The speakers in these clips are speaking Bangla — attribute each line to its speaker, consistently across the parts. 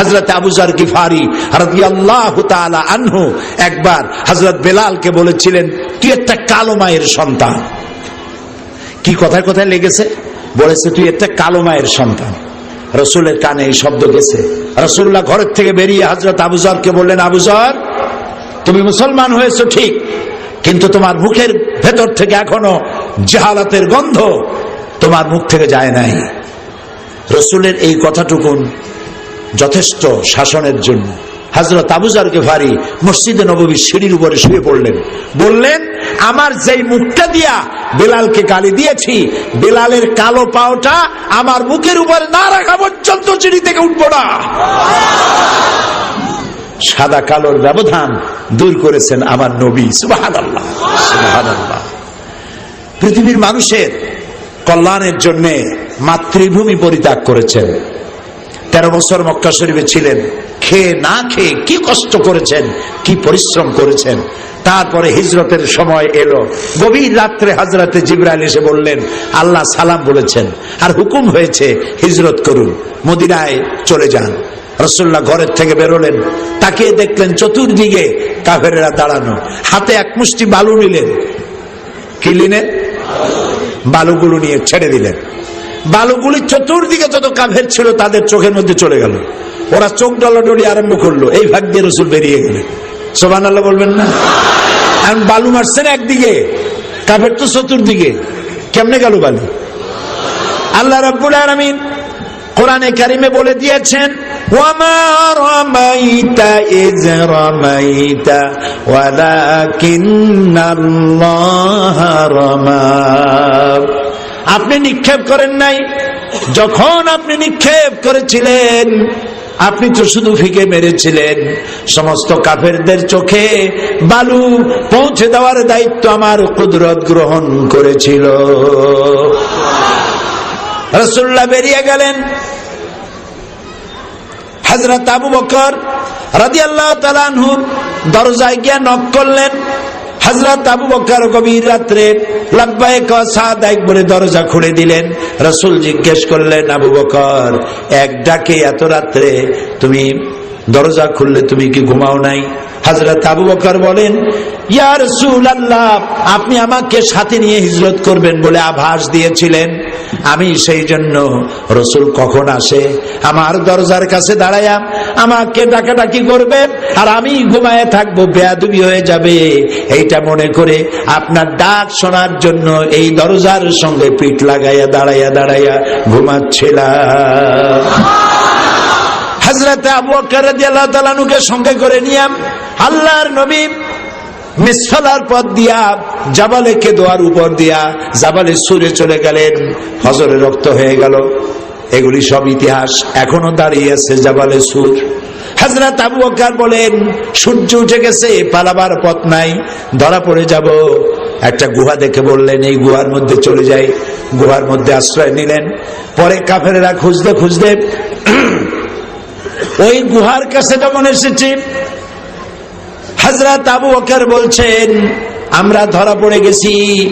Speaker 1: হজরত আবুজার গিফারি আল্লাহ আনহু একবার হজরত বেলালকে বলেছিলেন, তুই একটা কালো মায়ের সন্তান। কি কথায় কথায় লেগেছে? বলেছে, তুই একটা কালো মায়ের সন্তান। রসুলের কানে এই শব্দ গেছে। রসুল্লাহ ঘরের থেকে বেরিয়ে হজরত আবুজরকে বললেন আবুজার তুমি মুসলমান হয়েছো ঠিক, কিন্তু তোমার মুখের ভেতর থেকে এখনও জাহালাতের গন্ধ তোমার মুখ থেকে যায় নাই। রসুলের এই কথাটুকুন যথেষ্ট শাসনের জন্য। হাজরত আবুজারকে ভারী মসজিদে নবী সিঁড়ির উপরে শুয়ে পড়লেন। বললেন, আমার যেই মুখটা দিয়া বেলালকে গালি দিয়েছি, বেলালের কালো পাওটা আমার মুখের উপরে না রাখা পর্যন্ত সিঁড়ি থেকে উঠবো না। সাদা কালোর ব্যবধান দূর করেছেন আমার নবী। আল্লাহ পৃথিবীর মানুষের কল্যাণের জন্য মাতৃভূমি পরিত্যাগ করেছেন। তেরো বছর মক্কা শরীফে ছিলেন। খেয়ে না খেয়ে কি কষ্ট করেছেন, কি পরিশ্রম করেছেন? তারপরে হিজরতের সময় এলো। গভীর রাত্রে হাজরাতে জিব্রাইল এসে বললেন, আল্লাহ সালাম বলেছেন, আর হুকুম হয়েছে, হিজরত করুন। মদিনায় চলে যান। রসুল্লাহ ঘরের থেকে বেরোলেন। তাকে দেখলেন চতুর্দিকে কাফেরেরা দাঁড়ানো। হাতে এক মুষ্টি বালু নিলেন। কি নিলেন? বালুগুলো নিয়ে ছেড়ে দিলেন। বালুগুলি চতুর্দিকে যত কাভের ছিল তাদের চোখের মধ্যে চলে গেল। ওরা চোখ ডলাডলি আরম্ভ করল, এই ভাগ দিয়ে রসুল বেরিয়ে গেলেন। সোবান আল্লাহ বলবেন না? এখন বালু মারছেন একদিকে, কাভের তো চতুর্দিকে। কেমনে গেল বালু? আল্লাহ রাব্বুল আলামিন কোরআনে কারিমে বলে দিয়েছেন রামাইতা রামা। আপনি নিক্ষেপ করেন নাই। যখন আপনি নিক্ষেপ করেছিলেন, আপনি তো শুধু ফিকে মেরেছিলেন। সমস্ত কাফেরদের চোখে বালু পৌঁছে দেওয়ার দায়িত্ব আমার কুদরত গ্রহণ করেছিল। রসুল্লাহ বেরিয়ে গেলেন। হজরত আবু বকর রাজি তালানহুর দরজায় গিয়া নক করলেন। হজরত আবু বকর কবির রাত্রে লাব্বাইক সাদাইক বলে দরজা খুলে দিলেন। রসুল জিজ্ঞেস করলেন, আবু বকর, এক ডাকে এত রাত্রে তুমি দরজা খুললে তুমি কি ঘুমাও নাই? হাজরত আবু বকর বলেন, ইয়া রসুল আল্লাহ আপনি আমাকে সাথে নিয়ে হিজরত করবেন বলে আভাস দিয়েছিলেন। আমি সেই জন্য রসুল কখন আসে? আমার দরজার কাছে দাঁড়াইয়া আমাকে ডাকাডাকি করবে আর আমি ঘুমায় থাকব, বেয়াদুবি হয়ে যাবে। এইটা মনে করে আপনার ডাক শোনার জন্য এই দরজার সঙ্গে পিঠ লাগাইয়া দাঁড়াইয়া দাঁড়াইয়া ঘুমাচ্ছিলাম। হাজরতে আবু নুকে সঙ্গে করে নিয়ে আল্লাহর নবী মিসফালার পথ দিয়া জাবালে কেদোয়ার উপর দিয়া জাবালে সুরে চলে গেলেন। হজরে রক্ত হয়ে গেল। এগুলি সব ইতিহাস। এখনও দাঁড়িয়ে আছে জাবালে সুর। হাজরত আবু বকর বলেন, সূর্য উঠে গেছে, পালাবার পথ নাই, ধরা পড়ে যাব। একটা গুহা দেখে বললেন, এই গুহার মধ্যে চলে যাই। গুহার মধ্যে আশ্রয় নিলেন। পরে কাফেরেরা খুঁজতে খুঁজতে ওই গুহার কাছে যখন এসেছি হাজরাত আবু বকর বলছেন, আমরা ধরা পড়ে গেছি।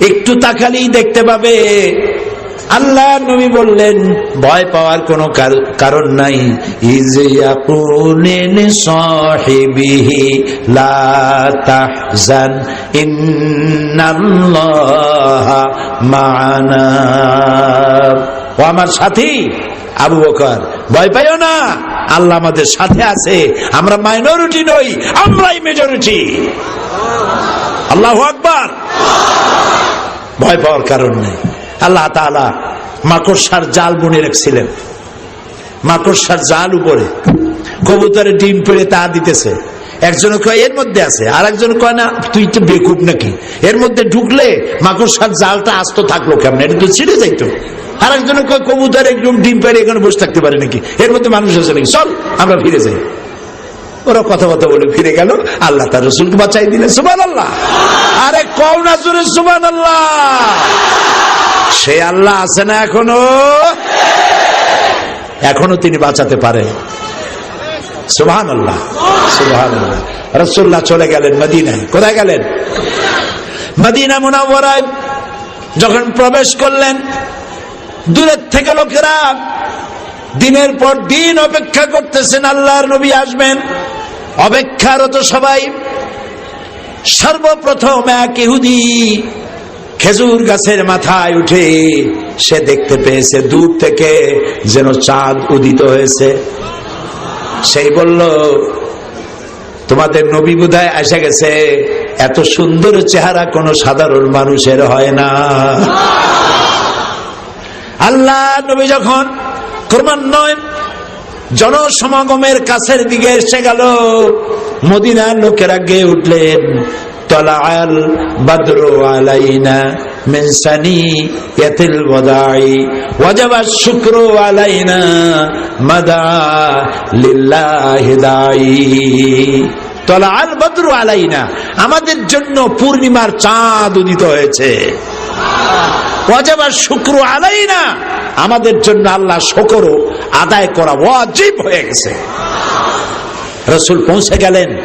Speaker 1: একটু তাকালেই দেখতে পাবে। আল্লাহ নবী বললেন, ভয় পাওয়ার কোনো কার- কারণ নাই। মা'ানা। ও আমার সাথী আবু বকর ভয় পাইও না। আল্লাহ আমাদের সাথে আছে। আমরা মাইনরিটি নই, আমরাই মেজরিটি আল্লাহ আকবার। ভয় পাওয়ার কারণ নেই। আল্লাহ তাআলা মাকড়সার জাল বুনে রেখেছিলেন। মাকড়সার জাল উপরে। কবুতরে ডিম পেড়ে তা দিতেছে। একজনে কয়, এর মধ্যে আছে। আর একজন কয়, না, তুই তো বেকুব নাকি? এর মধ্যে ঢুকলে মাকড়সার জালটা আস্ত থাকল কেমন? এটা তো ছিঁড়ে যাইতো। আর একজনে কবুতর একদম ডিম পেড়ে এখানে বসে থাকতে পারে নাকি? এর মধ্যে মানুষ আছে নাকি? চল, আমরা ফিরে যাই। ওরা কথা কথা বলে ফিরে গেল। আল্লাহ তার রসুলকে বাঁচাই দিলেন। সুবান আল্লাহ আরে কও না জোরে সুবান আল্লাহ সে আল্লাহ আছে না এখনও? এখনও তিনি বাঁচাতে পারেন। সুবহান আল্লাহ সুবহান আল্লাহ রসুল্লাহ চলে গেলেন মদিনায়। কোথায় গেলেন? মদিনা মুনাওয়ারায়। যখন প্রবেশ করলেন দূরের থেকে লোকেরা দিনের পর দিন অপেক্ষা করতেছেন, আল্লাহর নবী আসবেন। অপেক্ষারত সবাই সর্বপ্রথম এক ইহুদি খেজুর গাছের মাথায় উঠে সে দেখতে পেয়েছে, দূর থেকে যেন চাঁদ উদিত হয়েছে। সেই বলল, তোমাদের নবী বুধায় এসে গেছে, এত সুন্দর চেহারা কোনো সাধারণ মানুষের হয় না। আল্লাহ নবী যখন ক্রমান্বয় জনসমাগমের কাছের দিকে এসে গেল। মদিনার লোকেরা গেয়ে উঠলেন আলাইনা আলাইনা, আমাদের জন্য পূর্ণিমার চাঁদ উদিত হয়েছে। শুক্র আলাইনা। আমাদের জন্য আল্লাহ শকর আদায় করা ওয়াজিব হয়ে গেছে। রসুল পৌঁছে গেলেন।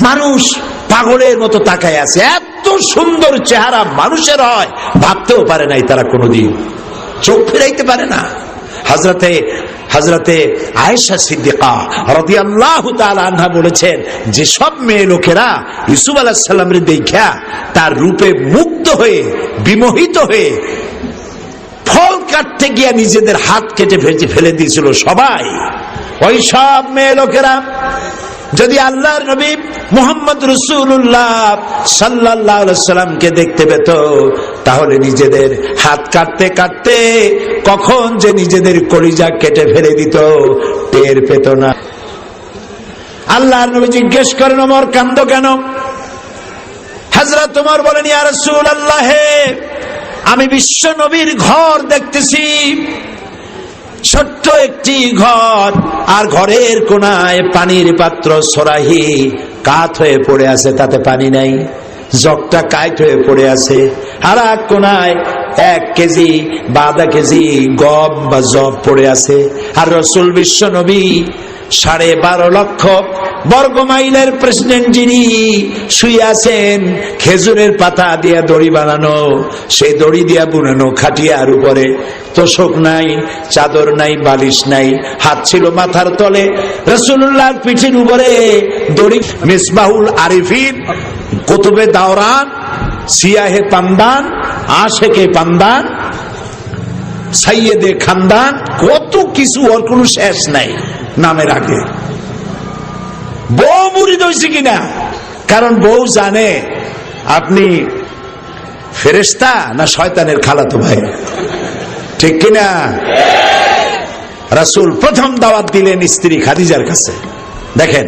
Speaker 1: মানুষ পাগলের মতো তাকায় আছে। এত সুন্দর চেহারা মানুষের হয়। ভাবতেও পারে নাই তারা কোনোদিন। চোখ ফেরাইতে পারে না। হাজরাতে হাজরাতে আয়েশা সিদ্দিকা রদি আল্লাহ আনহা বলেছেন যে সব মেয়ে লোকেরা ইসুফ আলাহ সাল্লামের দেখা তার রূপে মুক্ত হয়ে, বিমোহিত হয়ে ফল কাটতে গিয়া নিজেদের হাত কেটে ফেলে দিয়েছিল সবাই। ওই সব মেয়ে লোকেরা যদি আল্লাহর নবী মোহাম্মদ রসুল্লাহ সাল্লাহ সাল্লামকে দেখতে পেত, তাহলে নিজেদের হাত কাটতে কাটতে কখন যে নিজেদের কলিজা কেটে ফেলে দিত, টের পেত না। আল্লাহর নবী জিজ্ঞেস করেন, ওমর, কান্দ কেন? হাজরা তোমার বলেন, ইয়া রসুল আল্লাহে আমি বিশ্ব নবীর ঘর দেখতেছি। ছোট্ট একটি ঘর, আর ঘরের কোনায় পানির পাত্র সরাহি কাত হয়ে পড়ে আছে, তাতে পানি নাই। জগটা কাইট হয়ে পড়ে আছে। আর এক কোনায় এক কেজি বা আধা কেজি গম বা জব পড়ে আছে। আর রসুল বিশ্ব নবী সাড়ে বারো লক্ষ বর্গমাইলের প্রেসিডেন্ট যিনি শুয়ে আছেন খেজুরের পাতা দিয়া দড়ি বানানো, সেই দড়ি দিয়া বুনানো খাটিয়ার উপরে। তোষক নাই, চাদর নাই, বালিশ নাই, হাত ছিল মাথার তলে। রসুল্লাহ পিঠের উপরে দড়ি। মিসবাহুল আরিফিন, কুতুবে দাওরান, সিয়াহে পান্দান, আশেকে পান্দান, সাইয়েদে খানদান, কত কিছু ওর কোনো শেষ নাই নামের আগে। বউ মুড়ি হয়েছে কিনা? কারণ বউ জানে আপনি ফেরেস্তা না শয়তানের খালাতো ভাই? ঠিক কিনা? রাসুল প্রথম দাওয়াত দিলেন স্ত্রী খাদিজার কাছে। দেখেন,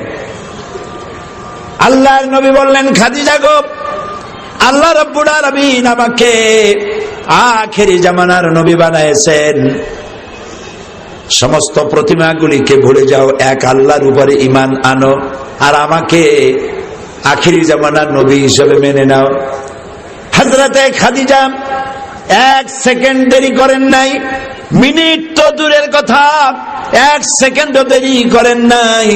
Speaker 1: আল্লাহর নবী বললেন, খাদিজা গো, আল্লাহ রব্বুল আলামিন আমাকে আখেরি জামানার নবী বানাইছেন সমস্ত প্রতিমাগুলিকে ভুলে যাও, এক আল্লাহর উপরে ইমান আনো আর আমাকে আখিরি জামানার নবী হিসেবে মেনে নাও। হাজরাতে খাদিজা এক সেকেন্ড দেরি করেন নাই, মিনিট তো দূরের কথা, এক সেকেন্ডও দেরি করেন নাই,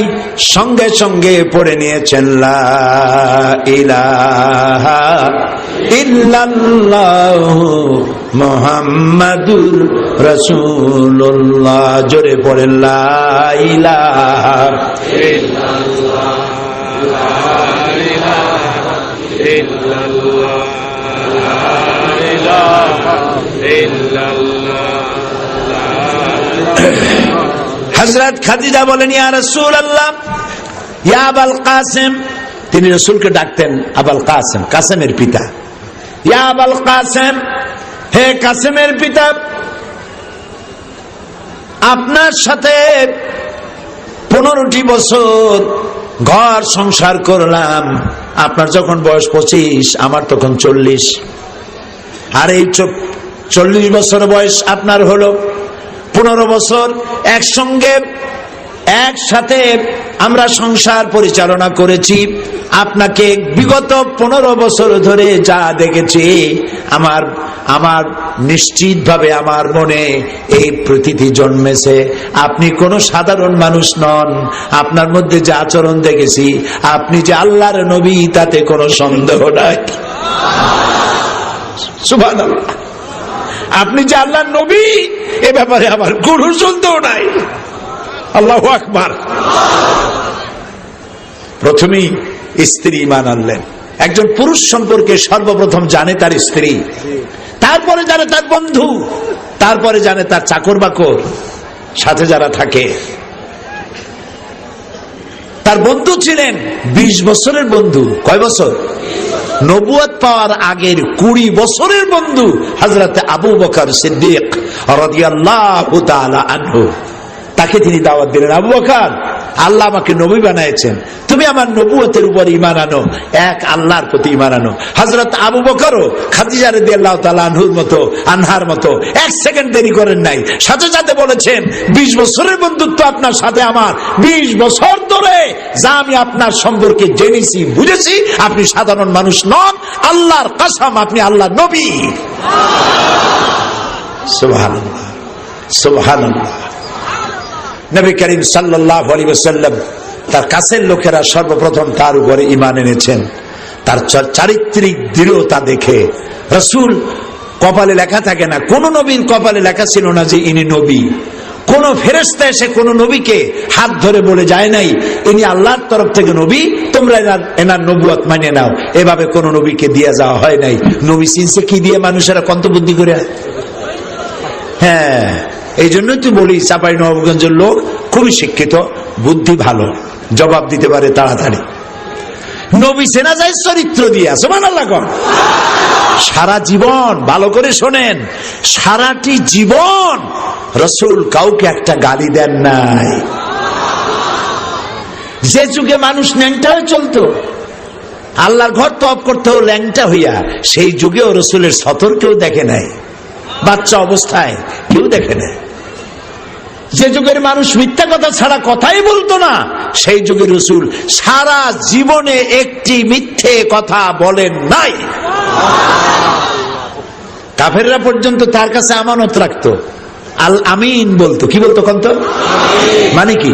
Speaker 1: সঙ্গে সঙ্গে পড়ে নিয়েছেন মোহাম্মদুর রসুল্লাহ জোরে পড়েন হজরত খাদিজা বলেন, ইয়া রসুল আল্লাহ ইয়া আবাল কাসেম। তিনি রসুলকে ডাকতেন, আবাল কাসেম, কাসেমের পিতা। ইয়া আবাল কাসেম, হে কাসেমের পিতা, আপনার সাথে পনেরোটি বছর ঘর সংসার করলাম। আপনার যখন বয়স পঁচিশ, আমার তখন চল্লিশ। আর এই চল্লিশ বছর বয়স আপনার হলো। পনেরো বছর একসঙ্গে একসাথে আমরা সংসার পরিচালনা করেছি। আপনাকে বিগত পনেরো বছর ধরে যা দেখেছি, আমার আমার নিশ্চিতভাবে আমার মনে এই প্রতীতি জন্মেছে। আপনি কোনো সাধারণ মানুষ নন, আপনার মধ্যে যে আচরণ দেখেছি, আপনি যে আল্লাহর নবী, তাতে কোনো সন্দেহ নাই। আপনি যে আল্লাহ নবী, এ ব্যাপারে আমার কোনো সন্দেহ নাই। আল্লাহ আকবার। প্রথমেই স্ত্রী ইমান আনলেন। একজন পুরুষ সম্পর্কে সর্বপ্রথম জানে তার স্ত্রী। তারপরে জানে তার বন্ধু। তারপরে জানে তার চাকর বাকর। সাথে যারা থাকে। তার বন্ধু ছিলেন ২০ বছরের বন্ধু। কয় বছর? নবুয়াত পাওয়ার আগের কুড়ি বছরের বন্ধু হজরত আবু বকর সিদ্দিক রাদিয়াল্লাহু আনহু। তাকে তিনি দাওয়াত দিলেন। আবু বকর, আল্লাহ আমাকে নবী বানাইছেন। তুমি আমার নবুয়তের উপর ইমান আনো, এক আল্লাহর প্রতি ইমান আনো। হজরত আবু বকরও খাদিজা রেদি আল্লাহ আনহুর মতো, আনহার মতো, এক সেকেন্ড দেরি করেন নাই। সাথে সাথে বলেছেন, বিশ বছরের বন্ধুত্ব আপনার সাথে আমার। বিশ বছর ধরে যা আমি আপনার সম্পর্কে জেনেছি, বুঝেছি, আপনি সাধারণ মানুষ নন। আল্লাহর কাসাম, আপনি আল্লাহ নবী। সুবহানাল্লাহ সুবহানাল্লাহ। নবী করিম সাল্লাহ আলী ওসাল্লাম তার কাছের লোকেরা সর্বপ্রথম তার উপরে ইমান এনেছেন। তার চারিত্রিক দৃঢ়তা দেখে রসুল কপালে লেখা থাকে না, কোন নবীর কপালে লেখা ছিল না যে ইনি নবী। কোন ফেরেস্তা এসে কোন নবীকে হাত ধরে বলে, যায় নাই, ইনি আল্লাহর তরফ থেকে নবী, তোমরা এনার নবুয়াত মানে নাও। এভাবে কোন নবীকে দিয়ে যাওয়া হয় নাই। নবী সিনসে কি দিয়ে মানুষেরা কন্তবুদ্ধি করে? হ্যাঁ এই জন্যই তুই বলি, চাপাই নবাবগঞ্জের লোক খুবই শিক্ষিত, বুদ্ধি ভালো, জবাব দিতে পারে তাড়াতাড়ি। নবী সেনা যায় চরিত্র দিয়ে সমান আল্লাহ। সারা জীবন ভালো করে শোনেন, সারাটি জীবন রসুল কাউকে একটা গালি দেন নাই। যে যুগে মানুষ ন্যাংটা হয়ে চলতো, আল্লাহর ঘর তপ করতেও ল্যাংটা হইয়া, সেই যুগেও রসুলের সতর্কেও দেখে নাই। বাচ্চা অবস্থায় কেউ দেখে নাই যে যুগের মানুষ মিথ্যা কথা ছাড়া কথাই বলতো না সেই যুগের রসুল সারা জীবনে একটি মিথ্যে কথা বলেন নাই। কাফেররা পর্যন্ত তার কাছে আমানত রাখতো। আল আমিন বলতো। কি বলতো কন্ত? মানে কি?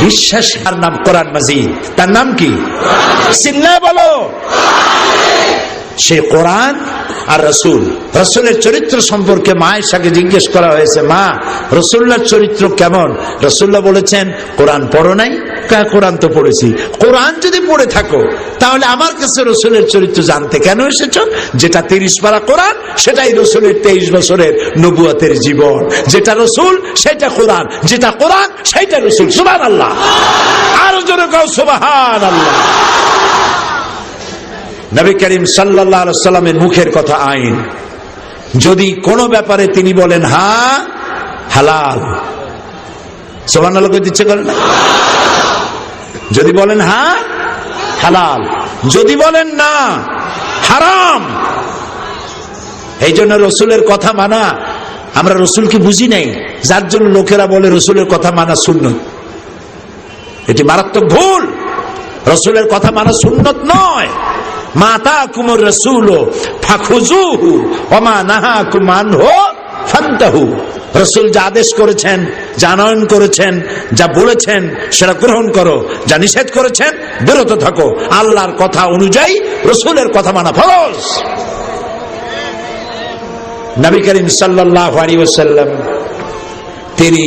Speaker 1: বিশ্বাস তার নাম কোরআন মাজিদ। তার নাম কি? চিল্লা বলো। সে কোরআন আর রসুল। রসুলের চরিত্র সম্পর্কে মায়ের সাথে জিজ্ঞেস করা হয়েছে, মা রসুল্লার চরিত্র কেমন? রসুল্লাহ বলেছেন, কোরআন পড়ো নাই? কোরআন তো পড়েছি। কোরআন যদি পড়ে থাকো, তাহলে আমার কাছে রসুলের চরিত্র জানতে কেন এসেছ? যেটা তিরিশ পারা কোরআন, সেটাই রসুলের তেইশ বছরের নবুয়াতের জীবন। যেটা রসুল, সেটা কোরআন। যেটা কোরআন, সেটা রসুল। সুবাহ আল্লাহ আরও জোরে কাউ সুবাহান আল্লাহ নবী করিম সাল্লাহ সাল্লামের মুখের কথা আইন। যদি কোনো ব্যাপারে তিনি বলেন, হা, হালাল। আলোকে দিচ্ছে করেন যদি বলেন, হা, হালাল। যদি বলেন, না, হারাম। এই জন্য রসুলের কথা মানা, আমরা রসুলকে বুঝি নাই। যার জন্য লোকেরা বলে, রসুলের কথা মানা শূন্য এটি মারাত্মক ভুল। রসুলের কথা মানা সুন্নত নয়। মাতা কুমর রসুল ফাখুজুহু অমা নাহা কুমান হো ফান্তাহু। রসুল যা আদেশ করেছেন, যা আনয়ন করেছেন, যা বলেছেন, সেটা গ্রহণ করো, যা নিষেধ করেছেন, বিরত থাকো। আল্লাহর কথা অনুযায়ী রসুলের কথা মানা ফরজ। নবী করিম সাল্লাহ তিনি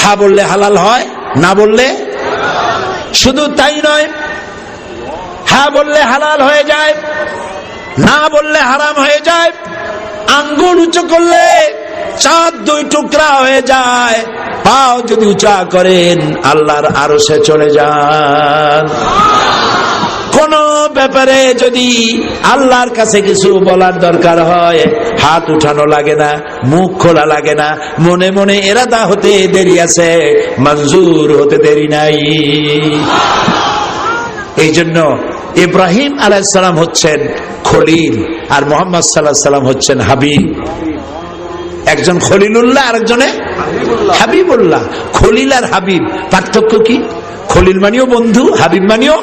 Speaker 1: হা বললে হালাল হয়, না বললে? শুধু তাই নয় হ্যাঁ বললে হালাল হয়ে যায়, না বললে হারাম হয়ে যায়, আঙ্গুল উঁচু করলে চাঁদ দুই টুকরা হয়ে যায়, পাও যদি উঁচা করেন, আল্লাহর আরও সে চলে যান। কোন ব্যাপারে যদি আল্লাহর কাছে কিছু বলার দরকার হয়, হাত উঠানো লাগে না, মুখ খোলা লাগে না, মনে মনে এরাদা হতে দেরি আছে, মঞ্জুর হতে দেরি নাই। এই জন্য ইব্রাহিম আলাইসালাম হচ্ছেন খলিল আর মোহাম্মদ সাল্লাহ সাল্লাম হচ্ছেন হাবিব। একজন খলিলুল্লাহ, আরেকজনে হাবিবুল্লাহ। খলিল আর হাবিব, পার্থক্য কি? খলিল মানিও বন্ধু, হাবিব মানিও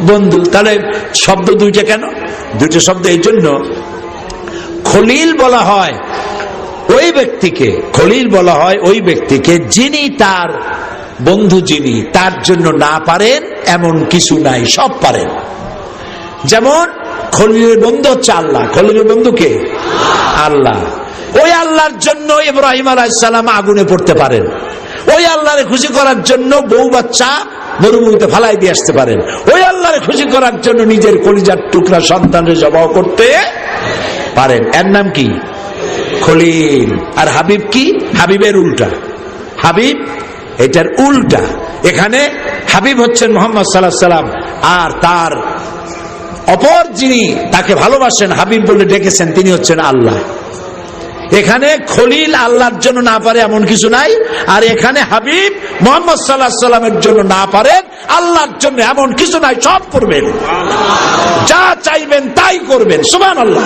Speaker 1: বন্ধু। তাহলে শব্দ দুইটা কেন? দুইটা শব্দ এই জন্য। খলিল বলা হয় ওই ব্যক্তিকে, খলিল বলা হয় ওই ব্যক্তিকে যিনি তার বন্ধু, যিনি তার জন্য না পারেন, এমন কিছু নাই, সব পারেন। যেমন খলিলের বন্ধু হচ্ছে আল্লাহ। খলিলের বন্ধু কে? আল্লাহ। ওই আল্লাহর জন্য ইব্রাহিম আলাইসালাম আগুনে পড়তে পারেন। ওই আল্লাহরে খুশি করার জন্য বউ বাচ্চা মরুভূমিতে ফালাই দিয়ে আসতে পারেন। ওই আল্লাহরে খুশি করার জন্য নিজের কলিজার টুকরা সন্তানের জবাব করতে পারেন। এর নাম কি? খলিল। আর হাবিব কি? হাবিবের উল্টা। হাবিব, এটার উল্টা। এখানে হাবিব হচ্ছেন মোহাম্মদ সাল্লাহ সাল্লাম আর তার অপর যিনি তাকে ভালোবাসেন, হাবিব বলে ডেকেছেন, তিনি হচ্ছেন আল্লাহ। এখানে খলিল আল্লাহর জন্য না পারে এমন কিছু নাই, আর এখানে হাবিব মোহাম্মদ সাল্লাহ সাল্লামের জন্য না পারেন, আল্লাহর জন্য এমন কিছু নাই, সব করবেন। যা চাইবেন তাই করবেন সুমান আল্লাহ